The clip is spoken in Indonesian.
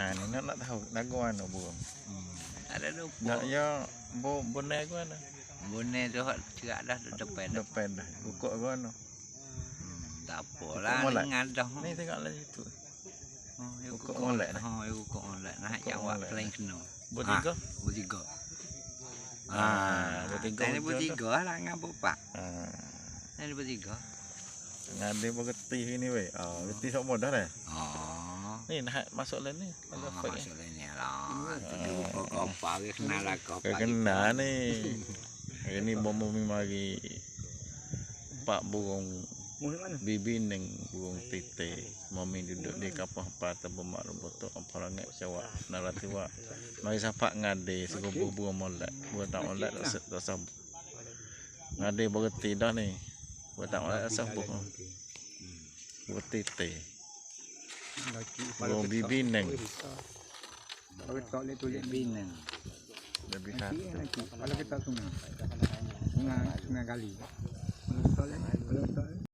nó ini nak nak tahu daguan no buang. Ada tu. Nak yo bo bone gua no. Bone tu hot cerak dah depan dah. Depan dah. Bukuk gua no. Tak apalah ngadah. Ni tengok lah situ. Oh, yo kok molek. Ha, yo kok molek. Nah, yang awak plan kena. Bo tiga. Bo tiga. Ah, bo tiga. Ni bo tiga lah dengan pak. Ah. Ni bo tiga. Ngade bo getih ni weh. Ah, getih sok modah dah. Ah. Ni nak masuk lain ni. Ada Oh, masuk lain ni lah. Tu kau kopa ke kenal lah kau. Kau kena ni. Ini bom bumi mari. Pak burung bibi neng burung tite mami duduk di kapal patah bemak rumput apa langit sewa naratiwa mari sapa ngade segubu burung molek. Buat tak molek tak sab ngade berhenti dah ni. Buat tak molek tak sab buat tite burung bibi neng. Kalau kita boleh tulis Binang. lebih satu. nanti kalau kita sungai sungai sungai kali. Kalau kita boleh kalau kita